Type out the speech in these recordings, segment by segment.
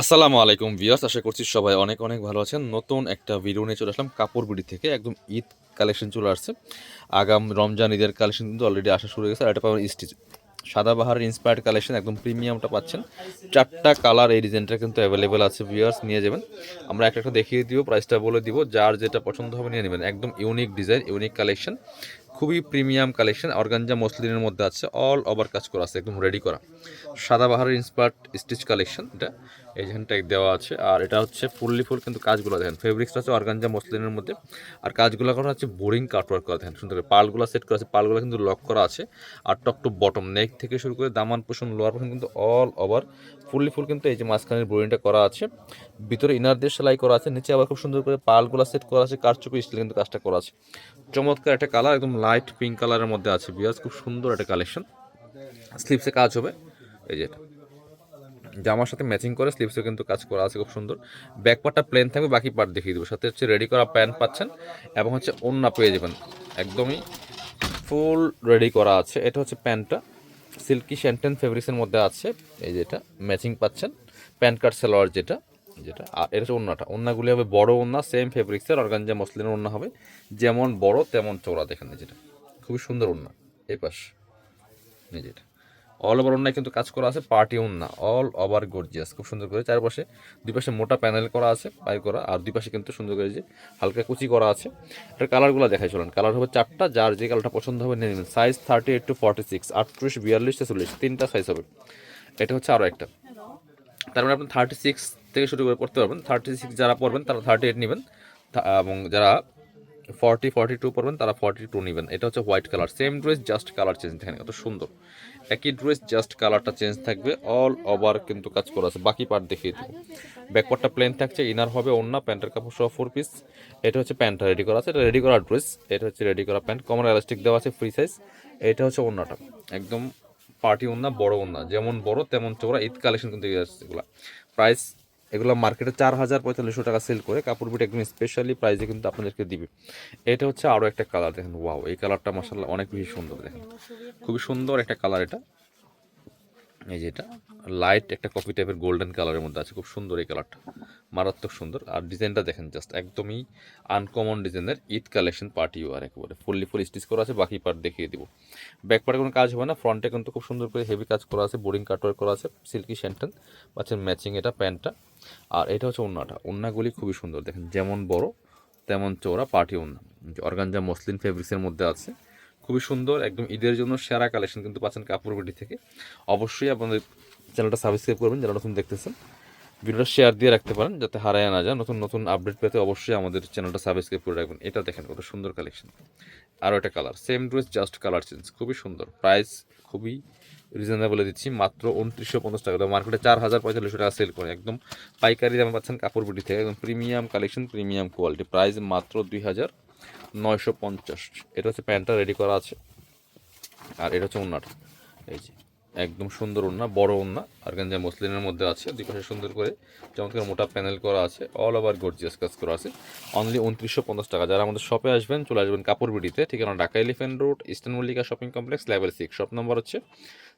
আসসালামু আলাইকুম ভিউয়ার্স, আশা করছি সবাই অনেক অনেক ভালো আছেন। নতুন একটা ভিডিও নিয়ে চলে আসলাম কাপড় বিড়ি থেকে। একদম ঈদ কালেকশন চলে আসছে। আগাম রমজান ঈদের কালেকশন কিন্তু অলরেডি আসা শুরু হয়ে গেছে। আর এটা পাবেন স্টিচ। সাদাবাহারের ইন্সপায়ার্ড কালেকশন একদম প্রিমিয়ামটা পাচ্ছেন। চারটা কালার এই ডিজাইনটা কিন্তু অ্যাভেলেবেল আছে ভিউয়ার্স, নিয়ে যাবেন। আমরা একটা একটা দেখিয়ে দিব প্রাইসটা বলে দিব। যার যেটা পছন্দ হবে নিয়ে নেবেন। একদম ইউনিক ডিজাইন ইউনিক কালেকশন খুবই প্রিমিয়াম কালেকশন অর্গানজা মসলিনের মধ্যে আছে। অল ওভার কাজ করা আছে, একদম রেডি করা। সাদাবাহারের ইন্সপায়ার্ড স্টিচ কালেকশন এটা। এই যেখানটায় দেওয়া আছে। আর এটা হচ্ছে ফুললি ফুল কিন্তু কাজগুলো দেখেন। ফেব্রিক্সটা হচ্ছে অর্গানজা মসলিনের মধ্যে। আর কাজগুলো করা হচ্ছে বোরিং কাটওয়ার্ক করা দেখেন, সুন্দর পালগুলো সেট করা আছে। পালগুলো কিন্তু লক করা আছে। আর টপ টু বটম নেক থেকে শুরু করে দামান পোষণ লোয়ার পোষণ কিন্তু অল ওভার ফুললি ফুল কিন্তু এই যে মাঝখানের বোরিংটা করা আছে। ভিতরে ইনার দিয়ে সেলাই করা আছে। নিচে আবার খুব সুন্দর করে পালগুলো সেট করা আছে। কারচুপি স্টিল কিন্তু কাজটা করা আছে। চমৎকার একটা কালার একদম লাইট পিঙ্ক কালারের মধ্যে আছে। বিয়াস খুব সুন্দর একটা কালেকশন স্লিপসে কাজ হবে। এই যে এটা। জামার সাথে ম্যাচিং করে স্লিপসে কিন্তু কাজ করা আছে, খুব সুন্দর। ব্যাক পার্টটা প্লেন থাকবে, বাকি পার্ট দেখিয়ে দেবো। সাথে হচ্ছে রেডি করা প্যান্ট পাচ্ছেন, এবং হচ্ছে ওন্না পেয়ে যাবেন। একদমই ফুল রেডি করা আছে। এটা হচ্ছে প্যান্টটা সিল্কি শ্যান্টেন ফেব্রিক্সের মধ্যে আছে। এই যেটা ম্যাচিং পাচ্ছেন। প্যান্ট কার্ড সেলোয়ার যেটা যেটা আর এটা হচ্ছে ওন্নাটা ওন্নাগুলি হবে বড় ওন্না সেম ফেব্রিক্সের অর্গানজা মসলিনের ওন্না হবে। যেমন বড়, তেমন চৌড়া দেখেন যেটা খুবই সুন্দর ওন্না এই পাশ যেটা অল ওভার ওন্নায় কিন্তু কাজ করা আছে পার্টি ওন্না অল ওভার গর্জিয়াস খুব সুন্দর করে চারপাশে দুই পাশে মোটা প্যানেল করা আছে পাই করা, আর দুই পাশে কিন্তু সুন্দর করে যে হালকা কুচি করা আছে। এটার কালারগুলো দেখাই, চলেন। কালার হবে চারটা, যার যে কালারটা পছন্দ হবে নিয়ে নেবেন। Size thirty eight to forty six আটত্রিশ, বিয়াল্লিশ চল্লিশ, তিনটা সাইজ হবে। এটা হচ্ছে আরও একটা। তার মানে আপনি থার্টি সিক্স থেকে শুরু করে পড়তে পারবেন। থার্টি সিক্স যারা পড়বেন, তারা থার্টি এইট নেবেন এবং যারা ফর্টি ফর্টি টু পড়বেন তারা ফর্টি টু নেবেন। এটা হচ্ছে white colour, same dress, just colour change দেখেন, কত সুন্দর। একই ড্রেস, জাস্ট কালারটা চেঞ্জ থাকবে, অল ওভার কিন্তু কাজ করা আছে। বাকি পার্ট দেখিয়ে দেবো। ব্যাকপার্টটা প্লেন থাকছে ইনার হবে অন্য প্যান্টের কাপড় সহ ফোর পিস এটা হচ্ছে প্যান্টটা রেডি করা আছে, এটা রেডি করা ড্রেস এটা হচ্ছে রেডি করা প্যান্ট কমন এলাস্টিক দেওয়া আছে ফ্রি সাইজ এটা হচ্ছে অন্যটা একদম পার্টি ওন্না বড় ওন্না যেমন বড়, তেমন চৌড়া ঈদ কালেকশন কিন্তু এগুলো। প্রাইস এগুলো মার্কেটে চার হাজার পঁয়তাল্লিশশো টাকা সেল করে কাপড় বিট একদম স্পেশালি প্রাইসে কিন্তু আপনাদেরকে দিবে। এটা হচ্ছে আরও একটা কালার দেখেন ওয়াও এই কালারটা মাসাল্লাহ অনেক বেশি সুন্দর, দেখেন। খুবই সুন্দর একটা কালার এটা। এই যে এটা লাইট একটা কফি টাইপের গোল্ডেন কালারের মধ্যে আছে, খুব সুন্দর এই কালারটা মারাত্মক সুন্দর। আর ডিজাইনটা দেখেন জাস্ট একদমই আনকমন ডিজাইনের ঈদ কালেকশন পার্টি ওয়ার একেবারে। ফুললি ফুল স্টিচ করা আছে, বাকি পার্ট দেখিয়ে দিব। ব্যাক পার্টে কোনো কাজ হবে না ফ্রন্টে কিন্তু খুব সুন্দর করে হেভি কাজ করা আছে বোরিং কাটওয়ার করা আছে সিল্কি শ্যান্টেন পাচ্ছেন ম্যাচিং এটা, প্যান্টটা। আর এটা হচ্ছে ওন্নাটা, ওন্নাগুলি খুবই সুন্দর, দেখেন যেমন বড়, তেমন চৌড়া পার্টি ওন্না। অর্গানজা মসলিন ফেব্রিক্সের মধ্যে আছে খুবই সুন্দর, একদম ঈদের জন্য সেরা কালেকশন কিন্তু পাচ্ছেন কাপড় বিটি থেকে। অবশ্যই আপনাদের চ্যানেলটা সাবস্ক্রাইব করবেন, যারা নতুন দেখতেছেন। ভিডিওটা শেয়ার দিয়ে রাখতে পারেন, যাতে হারায় না যায়। নতুন নতুন আপডেট পেতে অবশ্যই আমাদের চ্যানেলটা সাবস্ক্রাইব করে রাখবেন। এটা দেখেন কত সুন্দর কালেকশন আরও একটা colour same dress just colour change খুবই সুন্দর। প্রাইস খুবই রিজনেবল দিচ্ছি। মাত্র উনত্রিশশো পঞ্চাশ টাকা। মার্কেটে চার হাজার পঁয়তাল্লিশশো টাকা সেল করে। একদম পাইকারি দামে পাচ্ছেন কাপড় বিটি থেকে। একদম premium collection premium quality price মাত্র দুই হাজার নয়শো পঞ্চাশ। এটা হচ্ছে প্যান্টটা রেডি করা আছে। আর এটা হচ্ছে ওন্নাটা। এই যে, একদম সুন্দর ওন্না, বড় ওন্না। আর গঞ্জা মসলিনের মধ্যে আছে, দুই পাশে সুন্দর করে চমৎকার মোটা প্যানেল করা আছে। অল ওভার গর্জিয়াস কাজ করা আছে। অনলি উনত্রিশশো পঞ্চাশ টাকা। যারা আমাদের শপে আসবেন, চলে আসবেন কাপড় বিডিতে। ঠিকানা Dhaka elephant road eastern Mallika shopping complex level six shop নম্বর হচ্ছে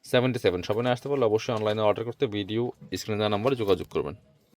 সেভেন্টি সেভেন শপে আসতে পারলে অবশ্যই অনলাইনে অর্ডার করতে ভিডিও স্ক্রিনে দেওয়া নম্বরে যোগাযোগ করবেন।